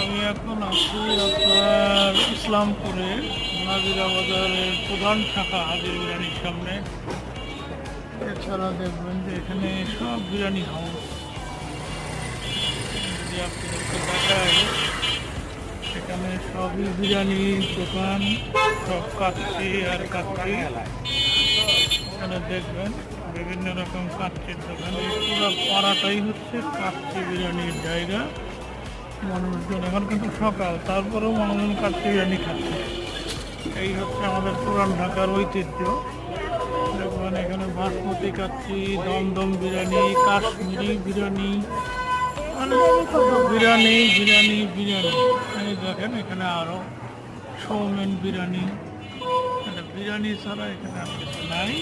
আমি এখন আছি আপনার ইসলামপুরে নাজিরা বাজারের প্রধান শাখা হাজির বিরিয়ানির সামনে। এছাড়া দেখবেন যে এখানে সব বিরিয়ানি হাউস। যদি আপনাদেরকে দেখায় এখানে সবই বিরিয়ানির দোকান, সব কাচ্ছি আর কাচ্ছি এখানে দেখবেন বিভিন্ন রকম কাচ্চির দোকান। পুরো পাড়াটাই হচ্ছে কাচ্চি বিরিয়ানির জায়গা। মানুষজন এখন কিন্তু সকাল, তারপরেও মানুষজন কাচ্চি বিরিয়ানি খাচ্ছে। এই হচ্ছে আমাদের পুরান ঢাকার ঐতিহ্য। দেখবেন এখানে বাসমতি কাচ্চি, দমদম বিরিয়ানি, কাশ্মীরি বিরিয়ানি মানে বিরিয়ানি বিরিয়ানি বিরিয়ানি। দেখেন এখানে আরও সৌমেন বিরিয়ানি। বিরিয়ানি ছাড়া এখানে আর কিছু নাই